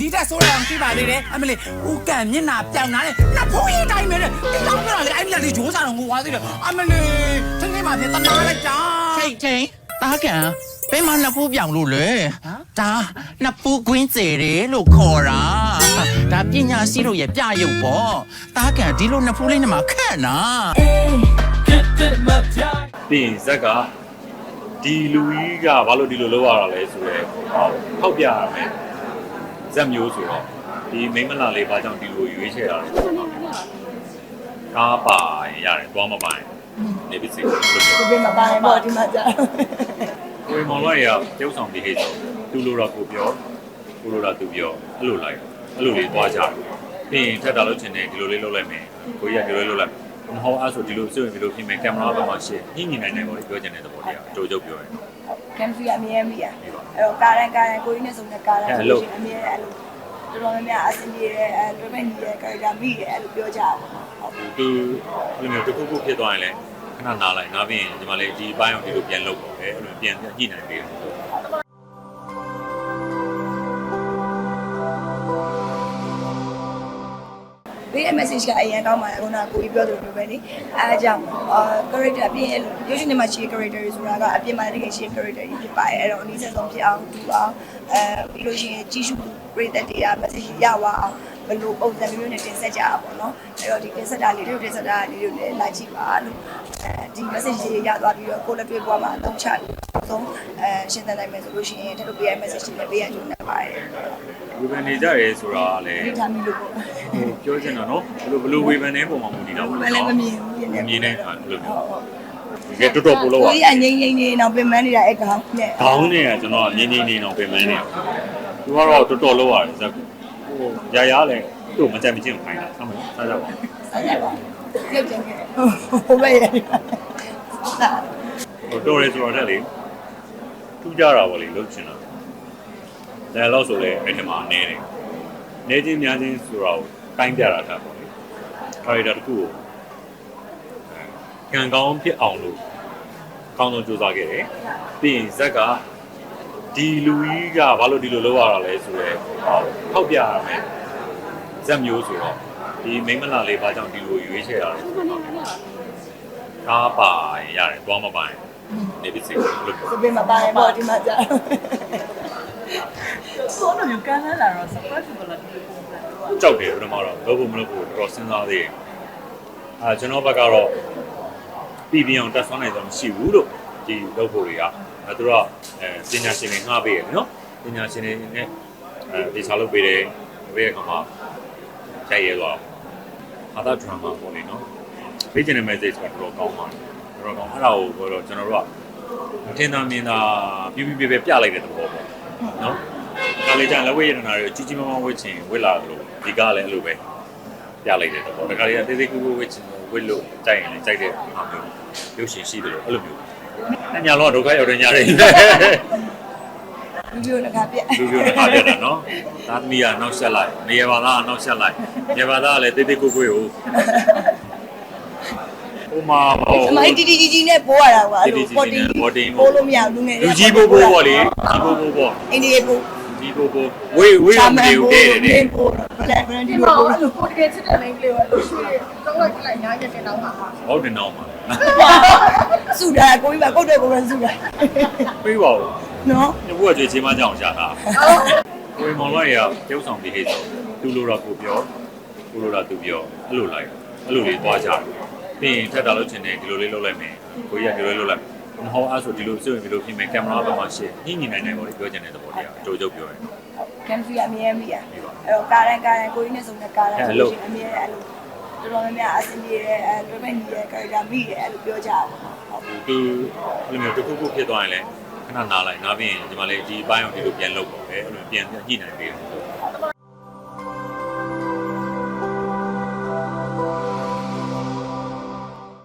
ဒီတက်ဆိုးရအောင်ကြည့်ပါလေတဲ့အမလေးဦးကံမျက်နှာပြောင်လာတယ်နှစ်ဖိုးရေးတိုင်းပဲလေဒီတော့ပြောလေအဲ့ဒီလက်လေးဂျိုးစားတော့ငိုသွားသေးတယ်အမလေးသင်္ကေတမှာပြန်တနာလိုက်တာထိတ်ထိတ်တားကန်ဘယ်မှာနှစ်ဖူးပြောင်လို့လဲဒါနှစ်ဖူးကွင်းစေတယ်လို့ခေါ်တာဒါပညာရှိတို့ရဲ့ပြရုပ်ပေါ့တားကန်ဒီလိုနှစ်ဖူးလေးနဲ့မှခက်နာပြီးရင်ဇက်ကဒီလူကြီးကဘာလို့ဒီလိုလုပ်ရတာလဲဆိုတော့ဟောက်ပြရမယ် ဇက်မျိုးဆိုတော့ဒီမိန်းမလာလေးဘာကြောင့်ဒီလိုရွေးချယ်ရတာလဲဆိုတော့ကားပါရင်ရတယ်သွားမပါရင်နေပါစေလို့ပြောဒီမှာပါတယ်ပေါ့ဒီမှာကြာကိုယ်မောင်လိုက်ရကျုပ်ဆောင်ပြီးဟဲ့ဆိုသူလိုတော့ကိုပြောကိုလိုတော့သူပြောအဲ့လိုလိုက်အဲ့လိုလေးသွားကြတယ်ပြီးရင်ထက်တာလို့ချင်တယ်ဒီလိုလေးလုပ်လိုက်မယ်ကိုကြီးကဒီလိုလေးလုပ်လိုက်မဟုတ်အဲ့ဆိုဒီလိုစွရင်ဒီလိုပြင်မယ်ကင်မရာဘက်မှာရှင်းညှိနေနိုင်တယ်ပေါ့လေပြောချင်တဲ့သဘောတရားအတူတူပြောရင် ကမ်ဖီအမြဲမိရအဲ့တော့ကာရန်ကာရန်ကိုကြီးနဲ့ဆိုတဲ့ကာရန်အမြဲအဲ့လိုတော်တော်များများအဆင်ပြေတယ်အဲတော်တော်ကြီးရဲ့ကာရက်တာမိတယ်အဲ့လိုပြောကြတာဟုတ်သူအဲ့လိုမျိုးတစ်ခုခုဖြစ်သွားရင်လည်းခဏနားလိုက်နားပြီးရင်ဒီမှာလေဒီဘိုင်းအောင်ဒီလိုပြန်လုပ်ပေါ့ပဲအဲ့လိုပြန်ညှိနိုင်ပေးတယ် ဒီ message ကအရင်ကောင်းပါတယ်ခုနကကိုကြီးပြောသလိုမျိုးပဲလေအဲအကြောင်းအာ character အပြင်ရုပ်ရှင်ထဲမှာရှိတဲ့ character တွေဆိုတာကအပြင်မှာတကယ်ရှိတဲ့ character တွေဖြစ်ပါတယ်အဲ့တော့အနည်းဆက်ဆုံးဖြစ်အောင်တူအောင်အဲပြီးလို့ရှိရင်ကြီးစုပရိသတ်တွေက message ရပါအောင်ဘယ်လိုပုံစံမျိုးနဲ့တင်ဆက်ကြတာပေါ့နော်အဲ့တော့ဒီတင်ဆက်တာလေးတို့တင်ဆက်တာလေးတွေလည်းလိုက်ကြည့်ပါလို့အဲဒီ message တွေရသွားပြီးတော့ကိုယ်လက်တွေ့ပွားမှာတောင်းချလို့အ ဆုံးအဲရှင်းသနိုင်မယ်ဆိုလို့ရှိရင်တက်လို့ပြရ message တွေလည်းပေးရကြုံနေပါတယ်ဝေဖန်နေကြရဲဆိုတာကလည်းဒီထားမိလို့ပေါ့ဟိုပြောချင်တာနော်ဘယ်လိုဘယ်လိုဝေဖန်နေပုံမှာမူတည်တာပေါ့မလေလည်းနော်မမြင်ဘူးပြမနေမြင်နိုင်တာဘယ်လိုဟုတ်ဟုတ်ကဲတော်တော်ပို့လို့ကိုอ่ะကြီးအငိမ့်ငိမ့်နေတော့ပြင်မနေတာအဲ့ကောင်နဲ့ခေါင်းနဲ့ကကျွန်တော်ငင်းငင်းနေတော့ပြင်မနေသူကတော့တော်တော်လောက်ရတယ်ဇက်ဟိုရာရာလည်းသူ့မကြက်မချင်းခိုင်းတာဆက်မစားကြပါဘူးဆက်ကြပါပြုတ်ကျင်ခဲ့ဟိုဘက်ရတယ်စာဟိုတော်ရဲဆိုတော့တက်လေ ထူးကြတာပေါ့လေလုပ်ချင်တာဒါတော့ဆိုလေအဲ့ဒီမှာနေတယ်နေချင်းများချင်းဆိုတော့တိုင်းပြတာတာပေါ့လေကာရီတာတစ်ခုကိုကံကောင်းဖြစ်အောင်လို့ကောင်းဆုံးကြိုးစားခဲ့တယ်ပြီးရင်ဇက်ကဒီလူကြီးကဘာလို့ဒီလိုလုပ်ရတာလဲဆိုတော့ဟောက်ပြရမယ်ဇက်မျိုးဆိုတော့ဒီမိန်းမလာလေးဘာကြောင့်ဒီလိုရွေးချယ်ရတာလဲဆိုတော့ကားပါရင်ရတယ်သွားမပါရင် နေပါစေလို့ပြောဒီပြင်မှာပါတယ်ပေါ့ဒီမှာကြာဆိုတော့ယူကန်လာတော့ surprise ဘလာဒီပုံစံတော့ကြောက်တယ်ဘယ်မှာတော့လုပ်ဖို့မလုပ်ဖို့တော်တော်စဉ်းစားသေးတယ်အာကျွန်တော်ဘက်ကတော့ပြည်ပြအောင်တက်ဆွမ်းနိုင်တော့မရှိဘူးလို့ဒီလုပ်ဖို့တွေကအဲသူတို့ကအဲပညာရှင်တွေငှားပေးရတယ်နော်ပညာရှင်တွေနဲ့အဲဒီစားလုပ်ပေးတယ်ပေးတဲ့အခါမှာကြိုက်ရဲသွားအာသာဒရမာပေါ့လေနော်ပေးချင်တဲ့ message ကတော်တော်ကောင်းပါတယ် တော်တော်ကောင်းအဲ့ဒါကိုတော့ကျွန်တော်တို့ကမထင်သာမြင်သာပြပြပြပြပြလိုက်တဲ့သဘောပေါ့နော်ဒါလေးကျန်လက်ဝဲရတနာတွေကြီးကြီးမားမားဝှက်ချင်ဝှက်လာလို့ဒီကားလည်းအဲ့လိုပဲပြလိုက်တဲ့သဘောဒါကြလေးကတေးသေးကူကူဝှက်ချင်ဝှက်လို့ကြိုက်ရင်လည်းကြိုက်တဲ့အားမျိုးရုပ်ရှင်ရှိတယ်လို့အဲ့လိုမျိုးအညာလုံးကဒုက္ခရောက်တဲ့ညာတွေဗီဒီယိုတစ်ခါပြက်လူပြိုတစ်ခါပြတာနော်သာသမီးကနောက်ဆက်လိုက်နေရပါသားကနောက်ဆက်လိုက်နေပါသားကလည်းတေးသေးကူကူကို ဟိုမှာဟိုအမိုက်တီတီကြီးကြီးနဲ့ပိုးရတာကွာအဲ့လိုပေါ်တီပေါ်တင်ပိုးလို့မရဘူးလူငယ်လူကြီးဘိုးဘိုးပေါ့လေကြီးဘိုးဘိုးပေါ့အင်းဒီပိုးကြီးဘိုးဘိုးဝေးဝေးအောင်မနေဘူးတဲ့တဲ့ပိုးဘယ်ဘယ်ဒီဒီလိုမှာပိုးအဲ့လိုကိုတကယ်ချစ်တဲ့မိန်းကလေးကလို့ရှိရင်တော့လိုက်လိုက်ညာရက်တဲ့တော့မှာဟုတ်တယ်တော့မှာစုတာကိုကြီးကကုတ်တဲ့ကိုယ်ကစုတာပြေးပါဦးနော်ညဘုကကြွေးချင်းမကြောင်ရှာတာကိုယ်မောင်လိုက်ရကျုပ်ဆောင်ပြီးဟဲ့ဆိုသူလိုတော့ကိုပြောကိုလိုတော့သူပြောအဲ့လိုလိုက်အဲ့လိုလေးသွားကြတယ် ပြီးရင်ထက်တာလို့ချင်တယ်ဒီလိုလေးလုပ်လိုက်မယ်ကိုကြီးကဒီလိုလေးလုပ်လိုက်မဟုတ်အဲ့ဆိုဒီလိုစွရင်ဒီလိုပြင်မယ်ကင်မရာဘက်မှာရှင်းညှိနေနိုင်တယ်ပေါ့လေပြောချင်တဲ့သဘောတရားအတူတူပြောရင်ကမ်ဖီအမြဲမိရအဲ့တော့ကာရန်ကာရန်ကိုကြီးနဲ့ဆိုတဲ့ကာရန်အမြဲအဲ့လိုတော်တော်များများအဆင်ပြေတယ်အဲတော်တော်ကြီးရဲ့ကာရက်တာမိတယ်အဲ့လိုပြောကြတာဟုတ်သူအဲ့လိုမျိုးတစ်ခုခုဖြစ်သွားရင်လည်းခဏနားလိုက်နားပြီးရင်ဒီမှာလေဒီဘိုင်းအောင်ဒီလိုပြန်လုပ်ပေါ့ပဲအဲ့လိုပြန်ညှိနိုင်ပေးတယ်